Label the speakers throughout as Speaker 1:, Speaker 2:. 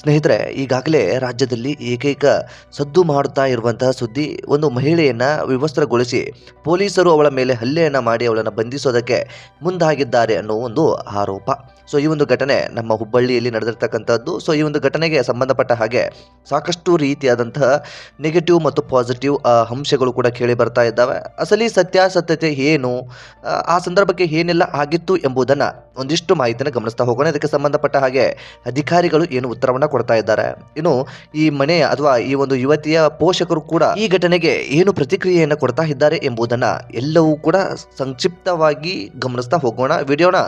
Speaker 1: ಸ್ನೇಹಿತರೆ ಈಗಾಗಲೇ ರಾಜ್ಯದಲ್ಲಿ ಏಕೈಕ ಸದ್ದು ಮಾಡುತ್ತಾ ಇರುವಂತಹ ಸುದ್ದಿ ಒಂದು ಮಹಿಳೆಯನ್ನ ವಿವಸ್ತ್ರಗೊಳಿಸಿ ಪೊಲೀಸರು ಅವಳ ಮೇಲೆ ಹಲ್ಲೆಯನ್ನ ಮಾಡಿ ಅವಳನ್ನು ಬಂಧಿಸೋದಕ್ಕೆ ಮುಂದಾಗಿದ್ದಾರೆ ಅನ್ನೋ ಒಂದು ಆರೋಪ. ಸೊ ಈ ಒಂದು ಘಟನೆ ನಮ್ಮ ಹುಬ್ಬಳ್ಳಿಯಲ್ಲಿ ನಡೆದಿರ್ತಕ್ಕಂಥದ್ದು. ಸೊ ಈ ಒಂದು ಘಟನೆಗೆ ಸಂಬಂಧಪಟ್ಟ ಹಾಗೆ ಸಾಕಷ್ಟು ರೀತಿಯಾದಂತಹ ನೆಗೆಟಿವ್ ಮತ್ತು ಪಾಸಿಟಿವ್ ಅಂಶಗಳು ಕೂಡ ಕೇಳಿ ಬರ್ತಾ ಇದ್ದಾವೆ. ಅಸಲಿ ಸತ್ಯಾಸತ್ಯತೆ ಏನು? ಆ, ಸಂದರ್ಭಕ್ಕೆ ಏನೆಲ್ಲ ಆಗಿತ್ತು ಎಂಬುದನ್ನು ಒಂದಿಷ್ಟು ಮಾಹಿತಿಯನ್ನು ಗಮನಿಸ್ತಾ ಹೋಗೋಣ. ಇದಕ್ಕೆ ಸಂಬಂಧಪಟ್ಟ ಹಾಗೆ ಅಧಿಕಾರಿಗಳು ಏನು ಉತ್ತರವನ್ನ ಕೊಡ್ತಾ ಇದ್ದಾರೆ. ಇನ್ನು ಈ ಮನೆಯ ಅಥವಾ ಈ ಒಂದು ಯುವತಿಯ ಪೋಷಕರು ಕೂಡ ಈ ಘಟನೆಗೆ ಏನು ಪ್ರತಿಕ್ರಿಯೆಯನ್ನು ಕೊಡ್ತಾ ಇದ್ದಾರೆ ಎಂಬುದನ್ನ ಎಲ್ಲವೂ ಕೂಡ ಸಂಕ್ಷಿಪ್ತವಾಗಿ ಗಮನಿಸ್ತಾ ಹೋಗೋಣ. ವಿಡಿಯೋನ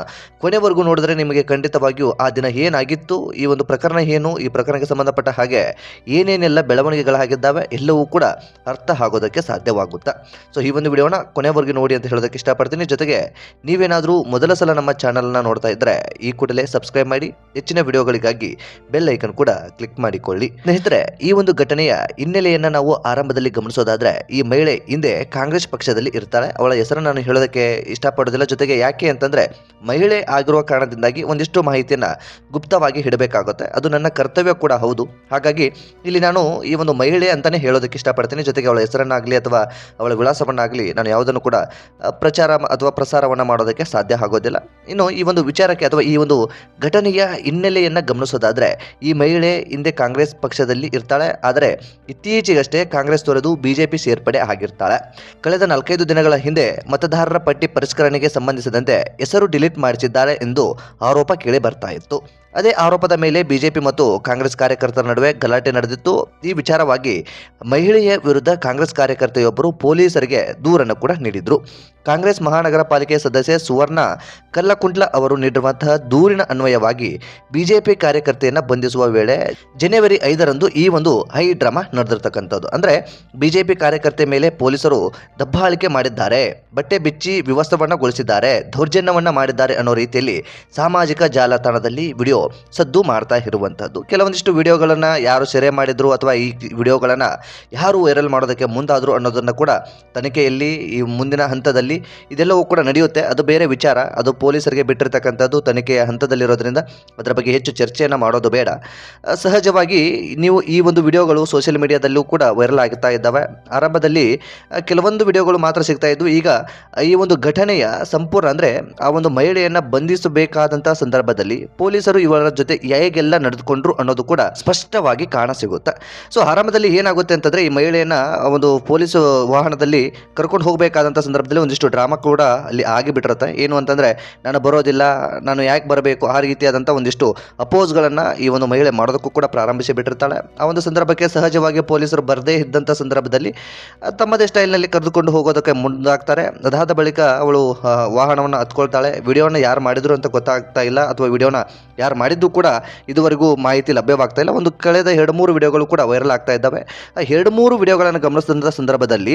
Speaker 1: ಕೊನೆವರೆಗೂ ನೋಡಿದ್ರೆ ನಿಮಗೆ ಖಂಡಿತವಾಗಿಯೂ ಆ ದಿನ ಏನಾಗಿತ್ತು, ಈ ಒಂದು ಪ್ರಕರಣ ಏನು, ಈ ಪ್ರಕರಣಕ್ಕೆ ಸಂಬಂಧಪಟ್ಟ ಹಾಗೆ ಏನೇನೆಲ್ಲ ಬೆಳವಣಿಗೆಗಳಾಗಿದ್ದಾವೆ ಎಲ್ಲವೂ ಕೂಡ ಅರ್ಥ ಆಗೋದಕ್ಕೆ ಸಾಧ್ಯವಾಗುತ್ತೆ. ಸೊ ಈ ಒಂದು ವಿಡಿಯೋನ ಕೊನೆವರೆಗೂ ನೋಡಿ ಅಂತ ಹೇಳೋದಕ್ಕೆ ಇಷ್ಟಪಡ್ತೀನಿ. ಜೊತೆಗೆ ನೀವೇನಾದರೂ ಮೊದಲ ಸಲ ನಮ್ಮ ಚಾನಲ್ನ ನೋಡ್ತಾ ಇದ್ದರೆ ಈ ಕೂಡಲೇ ಸಬ್ಸ್ಕ್ರೈಬ್ ಮಾಡಿ, ಹೆಚ್ಚಿನ ವಿಡಿಯೋಗಳಿಗಾಗಿ ಬೆಲ್ ಕೂಡ ಕ್ಲಿಕ್ ಮಾಡಿಕೊಳ್ಳಿ. ಸ್ನೇಹಿತರೆ, ಈ ಒಂದು ಘಟನೆಯ ಹಿನ್ನೆಲೆಯನ್ನ ನಾವು ಆರಂಭದಲ್ಲಿ ಗಮನಿಸೋದಾದ್ರೆ, ಈ ಮಹಿಳೆ ಹಿಂದೆ ಕಾಂಗ್ರೆಸ್ ಪಕ್ಷದಲ್ಲಿ ಇರ್ತಾಳೆ. ಅವಳ ಹೆಸರನ್ನು ನಾನು ಹೇಳೋದಕ್ಕೆ ಇಷ್ಟಪಡೋದಿಲ್ಲ. ಜೊತೆಗೆ ಯಾಕೆ ಅಂತಂದ್ರೆ, ಮಹಿಳೆ ಆಗಿರುವ ಕಾರಣದಿಂದಾಗಿ ಒಂದಿಷ್ಟು ಮಾಹಿತಿಯನ್ನ ಗುಪ್ತವಾಗಿ ಇಡಬೇಕಾಗುತ್ತೆ ಅದು ನನ್ನ ಕರ್ತವ್ಯ ಕೂಡ ಹೌದು. ಹಾಗಾಗಿ, ಇಲ್ಲಿ ನಾನು ಈ ಒಂದು ಮಹಿಳೆ ಅಂತಾನೆ ಹೇಳೋದಕ್ಕೆ ಇಷ್ಟಪಡ್ತೀನಿ. ಜೊತೆಗೆ ಅವಳ ಹೆಸರನ್ನಾಗಲಿ ಅಥವಾ ಅವಳ ವಿಳಾಸವನ್ನಾಗಲಿ ನಾನು ಯಾವುದನ್ನು ಕೂಡ ಪ್ರಚಾರ ಅಥವಾ ಪ್ರಸಾರವನ್ನು ಮಾಡೋದಕ್ಕೆ ಸಾಧ್ಯ ಆಗೋದಿಲ್ಲ. ಇನ್ನು ಈ ಒಂದು ವಿಚಾರಕ್ಕೆ ಅಥವಾ ಈ ಒಂದು ಘಟನೆಯ ಹಿನ್ನೆಲೆಯನ್ನು ಗಮನಿಸೋದಾದರೆ, ಈ ಮಹಿಳೆ ಹಿಂದೆ ಕಾಂಗ್ರೆಸ್ ಪಕ್ಷದಲ್ಲಿ ಇರ್ತಾಳೆ, ಆದರೆ ಇತ್ತೀಚೆಗಷ್ಟೇ ಕಾಂಗ್ರೆಸ್ ತೊರೆದು ಬಿಜೆಪಿ ಸೇರ್ಪಡೆ ಆಗಿರ್ತಾಳೆ. ಕಳೆದ ನಾಲ್ಕೈದು ದಿನಗಳ ಹಿಂದೆ ಮತದಾರರ ಪಟ್ಟಿ ಪರಿಷ್ಕರಣೆಗೆ ಸಂಬಂಧಿಸಿದಂತೆ ಹೆಸರು ಡಿಲೀಟ್ ಮಾಡಿಸಿದ್ದಾರೆ ಎಂದು ಆರೋಪ ಕೇಳಿ ಬರ್ತಾ ಇತ್ತು. ಅದೇ ಆರೋಪದ ಮೇಲೆ ಬಿಜೆಪಿ ಮತ್ತು ಕಾಂಗ್ರೆಸ್ ಕಾರ್ಯಕರ್ತರ ನಡುವೆ ಗಲಾಟೆ ನಡೆದಿತ್ತು. ಈ ವಿಚಾರವಾಗಿ ಮಹಿಳೆಯ ವಿರುದ್ಧ ಕಾಂಗ್ರೆಸ್ ಕಾರ್ಯಕರ್ತೆಯೊಬ್ಬರು ಪೊಲೀಸರಿಗೆ ದೂರನ್ನು ಕೂಡ ನೀಡಿದ್ರು. ಕಾಂಗ್ರೆಸ್ ಮಹಾನಗರ ಪಾಲಿಕೆ ಸದಸ್ಯೆ ಸುವರ್ಣ ಕಲ್ಲಕುಂಟ್ಲ ಅವರು ನೀಡಿರುವಂತಹ ದೂರಿನ ಅನ್ವಯವಾಗಿ ಬಿಜೆಪಿ ಕಾರ್ಯಕರ್ತೆಯನ್ನ ಬಂಧಿಸುವ ವೇಳೆ ಜನವರಿ ಐದರಂದು ಈ ಒಂದು ಹೈ ಡ್ರಾಮಾ ನಡೆದಿರ್ತಕ್ಕಂಥದ್ದು. ಅಂದ್ರೆ ಬಿಜೆಪಿ ಕಾರ್ಯಕರ್ತೆ ಮೇಲೆ ಪೊಲೀಸರು ದಬ್ಬಾಳಿಕೆ ಮಾಡಿದ್ದಾರೆ, ಬಟ್ಟೆ ಬಿಚ್ಚಿ ವ್ಯವಸ್ಥವನ್ನಗೊಳಿಸಿದ್ದಾರೆ ದೌರ್ಜನ್ಯವನ್ನ ಮಾಡಿದ್ದಾರೆ ಅನ್ನೋ ರೀತಿಯಲ್ಲಿ ಸಾಮಾಜಿಕ ಜಾಲತಾಣದಲ್ಲಿ ವಿಡಿಯೋ ಸದ್ದು ಮಾಡ್ತಾ ಇರುವಂಥದ್ದು ಕೆಲವೊಂದಿಷ್ಟು ವಿಡಿಯೋಗಳನ್ನ ಯಾರು ಸೆರೆ ಮಾಡಿದ್ರು ಅಥವಾ ಈ ವಿಡಿಯೋಗಳನ್ನ ಯಾರು ವೈರಲ್ ಮಾಡೋದಕ್ಕೆ ಮುಂದಾದ್ರು ಅನ್ನೋದನ್ನ ಕೂಡ ತನಿಖೆಯಲ್ಲಿ ಈ ಮುಂದಿನ ಹಂತದಲ್ಲಿ ಇದೆಲ್ಲವೂ ಕೂಡ ನಡೆಯುತ್ತೆ. ಅದು ಬೇರೆ ವಿಚಾರ. ಅದು ಪೊಲೀಸರಿಗೆ ಬಿಟ್ಟಿರ್ತಕ್ಕಂಥದ್ದು ತನಿಖೆಯ ಹಂತದಲ್ಲಿರೋದ್ರಿಂದ ಅದರ ಬಗ್ಗೆ ಹೆಚ್ಚು ಚರ್ಚೆಯನ್ನು ಮಾಡೋದು ಬೇಡ. ಸಹಜವಾಗಿ ನೀವು ಈ ಒಂದು ವಿಡಿಯೋಗಳು ಸೋಷಿಯಲ್ ಮೀಡಿಯಾದಲ್ಲೂ ಕೂಡ ವೈರಲ್ ಆಗ್ತಾ ಇದ್ದಾವೆ. ಆರಂಭದಲ್ಲಿ ಕೆಲವೊಂದು ವಿಡಿಯೋಗಳು ಮಾತ್ರ ಸಿಗ್ತಾ ಇದ್ವು. ಈಗ, ಈ ಒಂದು ಘಟನೆಯ ಸಂಪೂರ್ಣ ಅಂದರೆ ಆ ಒಂದು ಮಹಿಳೆಯನ್ನು ಬಂಧಿಸಬೇಕಾದಂಥ ಸಂದರ್ಭದಲ್ಲಿ ಪೊಲೀಸರು ಇವರ ಜೊತೆ ಹೇಗೆಲ್ಲ ನಡೆದುಕೊಂಡ್ರು ಅನ್ನೋದು ಕೂಡ ಸ್ಪಷ್ಟವಾಗಿ ಕಾಣ ಸಿಗುತ್ತೆ. ಸೊ ಆರಂಭದಲ್ಲಿ ಏನಾಗುತ್ತೆ ಅಂತಂದ್ರೆ ಈ ಮಹಿಳೆಯನ್ನ ಒಂದು ಪೊಲೀಸ್ ವಾಹನದಲ್ಲಿ ಕರ್ಕೊಂಡು ಹೋಗಬೇಕಾದಂಥ ಸಂದರ್ಭದಲ್ಲಿ ಒಂದಿಷ್ಟು ಡ್ರಾಮಾ ಕೂಡ ಅಲ್ಲಿ ಆಗಿಬಿಟ್ಟಿರುತ್ತೆ. ಏನು ಅಂತಂದ್ರೆ, ನಾನು ಬರೋದಿಲ್ಲ, ನಾನು ಯಾಕೆ ಬರಬೇಕು, ಆ ರೀತಿಯಾದಂಥ ಒಂದಿಷ್ಟು ಅಪೋಸ್ಗಳನ್ನು ಈ ಒಂದು ಮಹಿಳೆ ಮಾಡೋದಕ್ಕೂ ಕೂಡ ಪ್ರಾರಂಭಿಸಿ ಬಿಟ್ಟಿರ್ತಾಳೆ. ಆ ಒಂದು ಸಂದರ್ಭಕ್ಕೆ ಸಹಜವಾಗಿ ಪೊಲೀಸರು ಬರದೇ ಇದ್ದಂಥ ಸಂದರ್ಭದಲ್ಲಿ ತಮ್ಮದೇ ಸ್ಟೈಲ್ನಲ್ಲಿ ಕರೆದುಕೊಂಡು ಹೋಗೋದಕ್ಕೆ ಮುಂದಾಗ್ತಾರೆ. ಅದಾದ ಬಳಿಕ ಅವಳು ವಾಹನವನ್ನು ಹತ್ಕೊಳ್ತಾಳೆ. ವಿಡಿಯೋನ ಯಾರು ಮಾಡಿದ್ರು ಅಂತ ಗೊತ್ತಾಗ್ತಾ ಇಲ್ಲ, ಅಥವಾ ವಿಡಿಯೋನ ಯಾರು ಮಾಡಿದ್ದು ಕೂಡ ಇದುವರೆಗೂ ಮಾಹಿತಿ ಲಭ್ಯವಾಗ್ತಾ ಇಲ್ಲ. ಒಂದು ಕಳೆದ ಎರಡು ಮೂರು ವಿಡಿಯೋಗಳು ಕೂಡ ವೈರಲ್ ಆಗ್ತಾ ಇದ್ದಾವೆ. ಎರಡು ಮೂರು ವಿಡಿಯೋಗಳನ್ನು ಗಮನಿಸಿದಂಥ ಸಂದರ್ಭದಲ್ಲಿ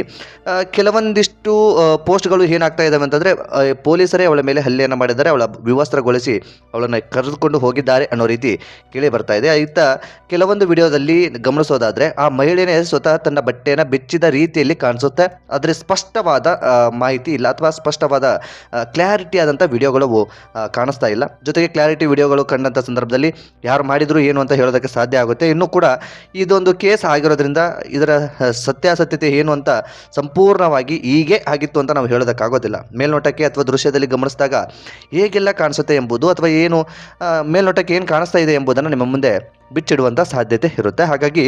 Speaker 1: ಕೆಲವೊಂದಿಷ್ಟು ಪೋಸ್ಟ್ಗಳು ಏನಾಗ್ತಾ ಇದ್ದಾವೆ ಅಂತಂದರೆ ಪೊಲೀಸರೇ ಅವಳ ಮೇಲೆ ಹಲ್ಲೆಯನ್ನು ಮಾಡಿದ್ದಾರೆ, ಅವಳ ವಿವಸ್ತ್ರಗೊಳಿಸಿ ಅವಳನ್ನು ಕರೆದುಕೊಂಡು ಹೋಗಿದ್ದಾರೆ ಅನ್ನೋ ರೀತಿ ಕೇಳಿ ಬರ್ತಾ ಇದೆ. ಇತ್ತ ಕೆಲವೊಂದು ವಿಡಿಯೋದಲ್ಲಿ ಗಮನಿಸೋದಾದರೆ, ಆ ಮಹಿಳೆಯೇ ಸ್ವತಃ ತನ್ನ ಬಟ್ಟೆಯನ್ನು ಬೆಚ್ಚಿದ ರೀತಿಯಲ್ಲಿ ಕಾಣಿಸುತ್ತೆ. ಆದರೆ ಸ್ಪಷ್ಟವಾದ ಮಾಹಿತಿ ಇಲ್ಲ ಅಥವಾ ಸ್ಪಷ್ಟವಾದ ಕ್ಲಾರಿಟಿ ಆದಂಥ ವಿಡಿಯೋಗಳು ಕಾಣಿಸ್ತಾ ಇಲ್ಲ. ಜೊತೆಗೆ ಕ್ಲಾರಿಟಿ ವಿಡಿಯೋಗಳು ಕಂಡಂಥ ಸಂದರ್ಭದಲ್ಲಿ ಯಾರು ಮಾಡಿದ್ರು ಏನು ಅಂತ ಹೇಳೋದಕ್ಕೆ ಸಾಧ್ಯ ಆಗುತ್ತೆ. ಇನ್ನೂ ಕೂಡ ಇದೊಂದು ಕೇಸ್ ಆಗಿರೋದ್ರಿಂದ ಇದರ ಸತ್ಯಾಸತ್ಯತೆ ಏನು ಅಂತ ಸಂಪೂರ್ಣವಾಗಿ ಹೀಗೆ ಆಗಿತ್ತು ಅಂತ ನಾವು ಹೇಳೋದಕ್ಕಾಗೋದಿಲ್ಲ. ಮೇಲ್ನೋಟಕ್ಕೆ ಅಥವಾ ದೃಶ್ಯದಲ್ಲಿ ಗಮನಿಸಿದಾಗ ಹೇಗೆಲ್ಲ ಕಾಣಿಸುತ್ತೆ ಎಂಬುದು ಅಥವಾ ಏನು ಮೇಲ್ನೋಟಕ್ಕೆ ಏನು ಕಾಣಿಸ್ತಾ ಇದೆ ಎಂಬುದನ್ನು ನಿಮ್ಮ ಮುಂದೆ ಬಿಚ್ಚಿಡುವಂಥ ಸಾಧ್ಯತೆ ಇರುತ್ತೆ. ಹಾಗಾಗಿ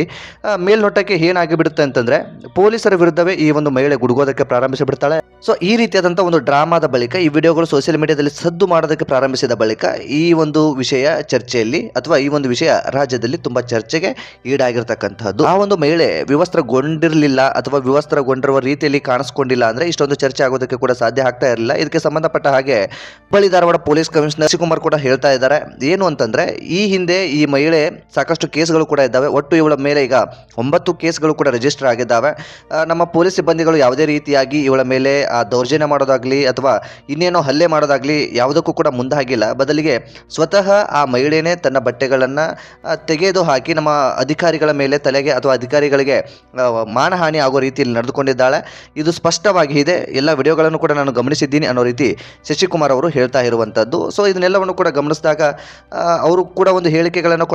Speaker 1: ಮೇಲ್ನೋಟಕ್ಕೆ ಏನಾಗಿ ಬಿಡುತ್ತೆ ಅಂತಂದರೆ, ಪೊಲೀಸರ ವಿರುದ್ಧವೇ ಈ ಒಂದು ಮಹಿಳೆ ಗುಡುಗೋದಕ್ಕೆ ಪ್ರಾರಂಭಿಸಿಬಿಡ್ತಾಳೆ. ಸೊ ಈ ರೀತಿಯಾದಂಥ ಒಂದು ಡ್ರಾಮಾದ ಬಳಿಕ, ಈ ವಿಡಿಯೋಗಳು ಸೋಷಿಯಲ್ ಮೀಡಿಯಾದಲ್ಲಿ ಸದ್ದು ಮಾಡೋದಕ್ಕೆ ಪ್ರಾರಂಭಿಸಿದ ಬಳಿಕ, ಈ ಒಂದು ವಿಷಯ ಚರ್ಚೆಯಲ್ಲಿ ಅಥವಾ ಈ ಒಂದು ವಿಷಯ ರಾಜ್ಯದಲ್ಲಿ ತುಂಬ ಚರ್ಚೆಗೆ ಈಡಾಗಿರ್ತಕ್ಕಂಥದ್ದು. ಆ ಒಂದು ಮಹಿಳೆ ವಿವಸ್ತ್ರಗೊಂಡಿರಲಿಲ್ಲ ಅಥವಾ ವಿವಸ್ತ್ರಗೊಂಡಿರುವ ರೀತಿಯಲ್ಲಿ ಕಾಣಿಸ್ಕೊಂಡಿಲ್ಲ ಅಂದರೆ ಇಷ್ಟೊಂದು ಚರ್ಚೆ ಆಗೋದಕ್ಕೆ ಕೂಡ ಸಾಧ್ಯ ಆಗ್ತಾ ಇರಲಿಲ್ಲ. ಇದಕ್ಕೆ ಸಂಬಂಧಪಟ್ಟ ಹಾಗೆ ಬಳಿ ಧಾರವಾಡ ಪೊಲೀಸ್ ಕಮಿಷನರ್ ಶಿವಕುಮಾರ್ ಕೂಡ ಹೇಳ್ತಾ ಇದ್ದಾರೆ. ಏನು ಅಂತಂದರೆ, ಈ ಹಿಂದೆ ಈ ಮಹಿಳೆ ಸಾಕಷ್ಟು ಕೇಸ್ಗಳು ಕೂಡ ಇದ್ದಾವೆ. ಒಟ್ಟು ಇವಳ ಮೇಲೆ ಈಗ ಒಂಬತ್ತು ಕೇಸ್ಗಳು ಕೂಡ ರಿಜಿಸ್ಟರ್ ಆಗಿದ್ದಾವೆ. ನಮ್ಮ ಪೊಲೀಸ್ ಸಿಬ್ಬಂದಿಗಳು ಯಾವುದೇ ರೀತಿಯಾಗಿ ಇವಳ ಮೇಲೆ ದೌರ್ಜನ್ಯ ಮಾಡೋದಾಗಲಿ ಅಥವಾ ಇನ್ನೇನೋ ಹಲ್ಲೆ ಮಾಡೋದಾಗಲಿ ಯಾವುದಕ್ಕೂ ಕೂಡ ಮುಂದಾಗಿಲ್ಲ. ಬದಲಿಗೆ ಸ್ವತಃ ಆ ಮಹಿಳೆಯೇ ತನ್ನ ಬಟ್ಟೆಗಳನ್ನು ತೆಗೆದು ಹಾಕಿ ನಮ್ಮ ಅಧಿಕಾರಿಗಳ ಮೇಲೆ ತಲೆಗೆ ಅಥವಾ ಅಧಿಕಾರಿಗಳಿಗೆ ಮಾನಹಾನಿ ಆಗೋ ರೀತಿಯಲ್ಲಿ ನಡೆದುಕೊಂಡಿದ್ದಾಳೆ. ಇದು ಸ್ಪಷ್ಟವಾಗಿ ಇದೆ. ಎಲ್ಲ ವಿಡಿಯೋಗಳನ್ನು ಕೂಡ ನಾನು ಗಮನಿಸಿದ್ದೀನಿ ಅನ್ನೋ ರೀತಿ ಶಶಿಕುಮಾರ್ ಅವರು ಹೇಳ್ತಾ ಇರುವಂಥದ್ದು ಸೊ ಇದನ್ನೆಲ್ಲವನ್ನು ಕೂಡ ಗಮನಿಸಿದಾಗ ಅವರು ಕೂಡ ಒಂದು ಹೇಳಿಕೆಗಳನ್ನು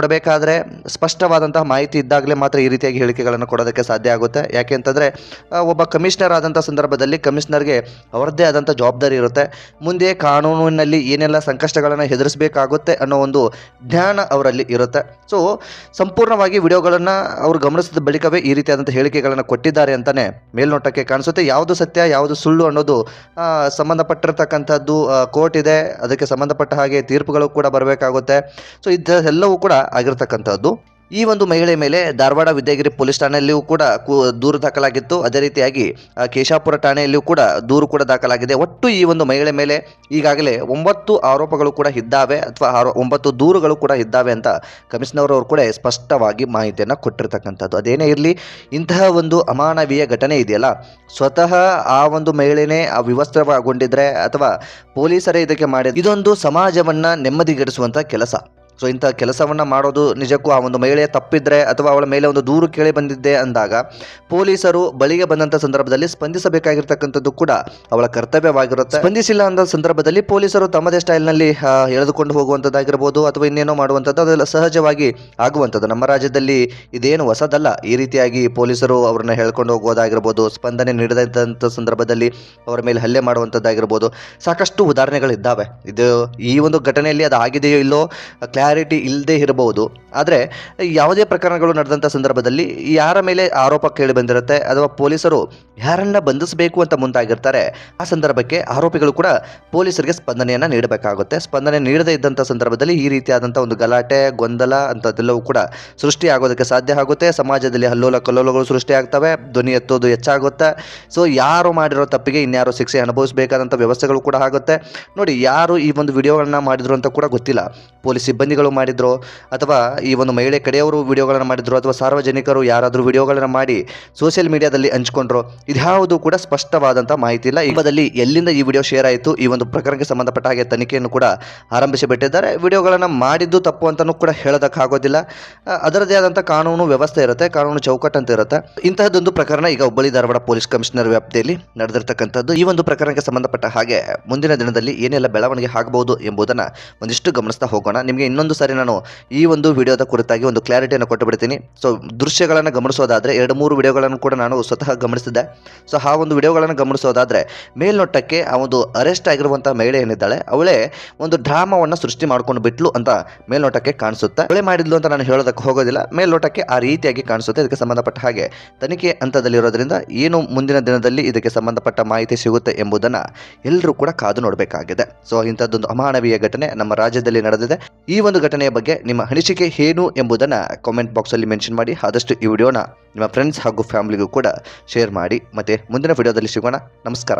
Speaker 1: ಕೊಡಬೇಕಾದ್ರೆ ಸ್ಪಷ್ಟವಾದಂತಹ ಮಾಹಿತಿ ಇದ್ದಾಗಲೇ ಮಾತ್ರ ಈ ರೀತಿಯಾಗಿ ಹೇಳಿಕೆಗಳನ್ನು ಕೊಡೋದಕ್ಕೆ ಸಾಧ್ಯ ಆಗುತ್ತೆ. ಯಾಕೆ ಅಂತಂದರೆ ಒಬ್ಬ ಕಮಿಷನರ್ ಆದಂಥ ಸಂದರ್ಭದಲ್ಲಿ ಕಮಿಷನರ್ಗೆ ಅವರದ್ದೇ ಆದಂಥ ಜವಾಬ್ದಾರಿ ಇರುತ್ತೆ. ಮುಂದೆ ಕಾನೂನಿನಲ್ಲಿ ಏನೆಲ್ಲ ಸಂಕಷ್ಟಗಳನ್ನು ಎದುರಿಸಬೇಕಾಗುತ್ತೆ ಅನ್ನೋ ಒಂದು ಜ್ಞಾನ ಅವರಲ್ಲಿ ಇರುತ್ತೆ. ಸೊ ಸಂಪೂರ್ಣವಾಗಿ ವಿಡಿಯೋಗಳನ್ನು ಅವರು ಗಮನಿಸಿದ ಬಳಿಕವೇ ಈ ರೀತಿಯಾದಂಥ ಹೇಳಿಕೆಗಳನ್ನು ಕೊಟ್ಟಿದ್ದಾರೆ ಅಂತಲೇ ಮೇಲ್ನೋಟಕ್ಕೆ ಕಾಣಿಸುತ್ತೆ. ಯಾವುದು ಸತ್ಯ, ಯಾವುದು ಸುಳ್ಳು ಅನ್ನೋದು ಸಂಬಂಧಪಟ್ಟಿರತಕ್ಕಂಥದ್ದು ಕೋರ್ಟ್ ಇದೆ. ಅದಕ್ಕೆ ಸಂಬಂಧಪಟ್ಟ ಹಾಗೆ ತೀರ್ಪುಗಳು ಕೂಡ ಬರಬೇಕಾಗುತ್ತೆ. ಸೊ ಇದೆಲ್ಲವೂ ಕೂಡ ಆಗಿರ್ತಕ್ಕಂಥದ್ದು ಈ ಒಂದು ಮಹಿಳೆ ಮೇಲೆ ಧಾರವಾಡ ವಿದ್ಯಾಗಿರಿ ಪೊಲೀಸ್ ಠಾಣೆಯಲ್ಲಿಯೂ ಕೂಡ ದೂರು ದಾಖಲಾಗಿತ್ತು. ಅದೇ ರೀತಿಯಾಗಿ ಕೇಶಾಪುರ ಠಾಣೆಯಲ್ಲಿಯೂ ಕೂಡ ದೂರು ಕೂಡ ದಾಖಲಾಗಿದೆ. ಒಟ್ಟು ಈ ಒಂದು ಮಹಿಳೆ ಮೇಲೆ ಈಗಾಗಲೇ ಒಂಬತ್ತು ಆರೋಪಗಳು ಕೂಡ ಇದ್ದಾವೆ ಅಥವಾ ಆರೋ ಒಂಬತ್ತು ದೂರುಗಳು ಕೂಡ ಇದ್ದಾವೆ ಅಂತ ಕಮಿಷನರ್ ಅವರು ಕೂಡ ಸ್ಪಷ್ಟವಾಗಿ ಮಾಹಿತಿಯನ್ನು ಕೊಟ್ಟಿರತಕ್ಕಂಥದ್ದು. ಅದೇನೇ ಇರಲಿ, ಇಂತಹ ಒಂದು ಅಮಾನವೀಯ ಘಟನೆ ಇದೆಯಲ್ಲ, ಸ್ವತಃ ಆ ಒಂದು ಮಹಿಳೆನೇ ಆ ವಿವಸ್ತ್ರಗೊಂಡಿದ್ರೆ ಅಥವಾ ಪೊಲೀಸರೇ ಇದಕ್ಕೆ ಮಾಡಿದ ಇದೊಂದು ಸಮಾಜವನ್ನು ನೆಮ್ಮದಿಗೆಡಿಸುವಂಥ ಕೆಲಸ. ಸೊ ಇಂಥ ಕೆಲಸವನ್ನು ಮಾಡೋದು ನಿಜಕ್ಕೂ ಆ ಒಂದು ಮಹಿಳೆಯ ತಪ್ಪಿದ್ರೆ ಅಥವಾ ಅವಳ ಮೇಲೆ ಒಂದು ದೂರು ಕೇಳಿ ಬಂದಿದ್ದೆ ಅಂದಾಗ ಪೊಲೀಸರು ಬಳಿಗೆ ಬಂದಂಥ ಸಂದರ್ಭದಲ್ಲಿ ಸ್ಪಂದಿಸಬೇಕಾಗಿರ್ತಕ್ಕಂಥದ್ದು ಕೂಡ ಅವಳ ಕರ್ತವ್ಯವಾಗಿರುತ್ತೆ. ಸ್ಪಂದಿಸಿಲ್ಲ ಅಂದ ಸಂದರ್ಭದಲ್ಲಿ ಪೊಲೀಸರು ತಮ್ಮದೇ ಸ್ಟೈಲ್ನಲ್ಲಿ ಎಳೆದುಕೊಂಡು ಹೋಗುವಂಥದ್ದಾಗಿರ್ಬೋದು ಅಥವಾ ಇನ್ನೇನೋ ಮಾಡುವಂಥದ್ದು ಅದೆಲ್ಲ ಸಹಜವಾಗಿ ಆಗುವಂಥದ್ದು. ನಮ್ಮ ರಾಜ್ಯದಲ್ಲಿ ಇದೇನು ಹೊಸದಲ್ಲ. ಈ ರೀತಿಯಾಗಿ ಪೊಲೀಸರು ಅವ್ರನ್ನ ಹೇಳ್ಕೊಂಡು ಹೋಗೋದಾಗಿರ್ಬೋದು, ಸ್ಪಂದನೆ ನೀಡದಂಥ ಸಂದರ್ಭದಲ್ಲಿ ಅವರ ಮೇಲೆ ಹಲ್ಲೆ ಮಾಡುವಂಥದ್ದಾಗಿರ್ಬೋದು. ಸಾಕಷ್ಟು ಉದಾಹರಣೆಗಳಿದ್ದಾವೆ. ಇದು ಈ ಒಂದು ಘಟನೆಯಲ್ಲಿ ಅದು ಆಗಿದೆಯೋ ಇಲ್ಲೋ ಕ್ಲಾರಿಟಿ ಇಲ್ಲದೆ ಇರಬಹುದು. ಆದರೆ, ಯಾವುದೇ ಪ್ರಕರಣಗಳು ನಡೆದಂಥ ಸಂದರ್ಭದಲ್ಲಿ ಯಾರ ಮೇಲೆ ಆರೋಪ ಕೇಳಿ ಬಂದಿರುತ್ತೆ ಅಥವಾ ಪೊಲೀಸರು ಯಾರನ್ನ ಬಂಧಿಸಬೇಕು ಅಂತ ಮುಂದಾಗಿರ್ತಾರೆ, ಆ ಸಂದರ್ಭಕ್ಕೆ ಆರೋಪಿಗಳು ಕೂಡ ಪೊಲೀಸರಿಗೆ ಸ್ಪಂದನೆಯನ್ನು ನೀಡಬೇಕಾಗುತ್ತೆ. ಸ್ಪಂದನೆ ನೀಡದೇ ಇದ್ದಂಥ ಸಂದರ್ಭದಲ್ಲಿ ಈ ರೀತಿಯಾದಂಥ ಒಂದು ಗಲಾಟೆ, ಗೊಂದಲ ಅಂಥದ್ದೆಲ್ಲವೂ ಕೂಡ ಸೃಷ್ಟಿಯಾಗೋದಕ್ಕೆ ಸಾಧ್ಯ ಆಗುತ್ತೆ. ಸಮಾಜದಲ್ಲಿ ಹಲ್ಲೋಲ ಕಲ್ಲೋಲಗಳು ಸೃಷ್ಟಿ ಆಗ್ತವೆ ಧ್ವನಿ ಎತ್ತೋದು ಹೆಚ್ಚಾಗುತ್ತೆ. ಸೊ ಯಾರು ಮಾಡಿರೋ ತಪ್ಪಿಗೆ ಇನ್ಯಾರು ಶಿಕ್ಷೆ ಅನುಭವಿಸಬೇಕಾದಂಥ ವ್ಯವಸ್ಥೆಗಳು ಕೂಡ ಆಗುತ್ತೆ. ನೋಡಿ, ಯಾರು ಈ ಒಂದು ವಿಡಿಯೋಗಳನ್ನ ಮಾಡಿದ್ರು ಅಂತ ಕೂಡ ಗೊತ್ತಿಲ್ಲ. ಪೊಲೀಸ್ ಸಿಬ್ಬಂದಿಗಳು ಮಾಡಿದ್ರು ಅಥವಾ ಈ ಒಂದು ಮಹಿಳೆ ಕಡೆಯವರು ವಿಡಿಯೋಗಳನ್ನು ಮಾಡಿದ್ರು ಅಥವಾ ಸಾರ್ವಜನಿಕರು ಯಾರಾದರೂ ವಿಡಿಯೋಗಳನ್ನು ಮಾಡಿ ಸೋಷಿಯಲ್ ಮೀಡಿಯಾದಲ್ಲಿ ಹಂಚಿಕೊಂಡ್ರು ಇದ್ಯಾವುದು ಕೂಡ ಸ್ಪಷ್ಟವಾದಂಥ ಮಾಹಿತಿ ಇಲ್ಲ. ಈ ಬದಲ್ಲಿ ಎಲ್ಲಿಂದ ಈ ವಿಡಿಯೋ ಶೇರ್ ಆಯಿತು, ಈ ಒಂದು ಪ್ರಕರಣಕ್ಕೆ ಸಂಬಂಧಪಟ್ಟ ಹಾಗೆ ತನಿಖೆಯನ್ನು ಕೂಡ ಆರಂಭಿಸಿಬಿಟ್ಟಿದ್ದಾರೆ. ವಿಡಿಯೋಗಳನ್ನು ಮಾಡಿದ್ದು ತಪ್ಪು ಅಂತಲೂ ಕೂಡ ಹೇಳೋದಕ್ಕಾಗೋದಿಲ್ಲ. ಅದರದೇ ಆದಂಥ ಕಾನೂನು ವ್ಯವಸ್ಥೆ ಇರುತ್ತೆ, ಕಾನೂನು ಚೌಕಟ್ಟು ಅಂತ ಇರುತ್ತೆ. ಇಂತಹದ್ದೊಂದು ಪ್ರಕರಣ ಈಗ ಹುಬ್ಬಳ್ಳಿ ಧಾರವಾಡ ಪೊಲೀಸ್ ಕಮಿಷನರ್ ವ್ಯಾಪ್ತಿಯಲ್ಲಿ ನಡೆದಿರ್ತಕ್ಕಂಥದ್ದು. ಈ ಒಂದು ಪ್ರಕರಣಕ್ಕೆ ಸಂಬಂಧಪಟ್ಟ ಹಾಗೆ ಮುಂದಿನ ದಿನದಲ್ಲಿ ಏನೆಲ್ಲ ಬೆಳವಣಿಗೆ ಆಗಬಹುದು ಎಂಬುದನ್ನು ಒಂದಿಷ್ಟು ಗಮನಿಸ್ತಾ ಹೋಗೋಣ. ನಿಮಗೆ ಇನ್ನೊಂದು ಸಾರಿ ನಾನು ಈ ಒಂದು ವಿಡಿಯೋದ ಕುರಿತಾಗಿ ಒಂದು ಕ್ಲಾರಿಟಿಯನ್ನು ಕೊಟ್ಟು ಬಿಡ್ತೀನಿ. ಸೊ ದೃಶ್ಯಗಳನ್ನು ಗಮನಿಸೋದಾದರೆ ಎರಡು ಮೂರು ವಿಡಿಯೋಗಳನ್ನು ಕೂಡ ನಾನು ಸ್ವತಃ ಗಮನಿಸಿದ್ದೆ. ಸೊ ಆ ಒಂದು ವಿಡಿಯೋಗಳನ್ನು ಗಮನಿಸೋದಾದರೆ ಮೇಲ್ನೋಟಕ್ಕೆ ಆ ಒಂದು ಅರೆಸ್ಟ್ ಆಗಿರುವಂಥ ಮಹಿಳೆ ಏನಿದ್ದಾಳೆ, ಅವಳೇ ಒಂದು ಡ್ರಾಮಾವನ್ನು ಸೃಷ್ಟಿ ಮಾಡ್ಕೊಂಡು ಬಿಟ್ಲು ಅಂತ ಮೇಲ್ನೋಟಕ್ಕೆ ಕಾಣಿಸುತ್ತೆ. ಅವಳೆ ಮಾಡಿದ್ಲು ಅಂತ ನಾನು ಹೇಳೋದಕ್ಕೆ ಹೋಗೋದಿಲ್ಲ. ಮೇಲ್ನೋಟಕ್ಕೆ ಆ ರೀತಿಯಾಗಿ ಕಾಣಿಸುತ್ತೆ. ಇದಕ್ಕೆ ಸಂಬಂಧಪಟ್ಟ ಹಾಗೆ ತನಿಖೆ ಹಂತದಲ್ಲಿರೋದ್ರಿಂದ ಏನು ಮುಂದಿನ ದಿನದಲ್ಲಿ ಇದಕ್ಕೆ ಸಂಬಂಧಪಟ್ಟ ಮಾಹಿತಿ ಸಿಗುತ್ತೆ ಎಂಬುದನ್ನು ಎಲ್ಲರೂ ಕೂಡ ಕಾದು ನೋಡಬೇಕಾಗಿದೆ. ಸೊ ಇಂಥದ್ದೊಂದು ಅಮಾನವೀಯ ಘಟನೆ ನಮ್ಮ ರಾಜ್ಯದಲ್ಲಿ ನಡೆದಿದೆ. ಈ ಒಂದು ಘಟನೆಯ ಬಗ್ಗೆ ನಿಮ್ಮ ಅನಿಸಿಕೆ ಏನು ಎಂಬುದನ್ನು ಕಾಮೆಂಟ್ ಬಾಕ್ಸಲ್ಲಿ ಮೆನ್ಷನ್ ಮಾಡಿ, ಆದಷ್ಟು ಈ ವಿಡಿಯೋನ ನಿಮ್ಮ ಫ್ರೆಂಡ್ಸ್ ಹಾಗೂ ಫ್ಯಾಮಿಲಿಗೂ ಕೂಡ ಶೇರ್ ಮಾಡಿ. ಮತ್ತು ಮುಂದಿನ ವಿಡಿಯೋದಲ್ಲಿ ಸಿಗೋಣ. ನಮಸ್ಕಾರ.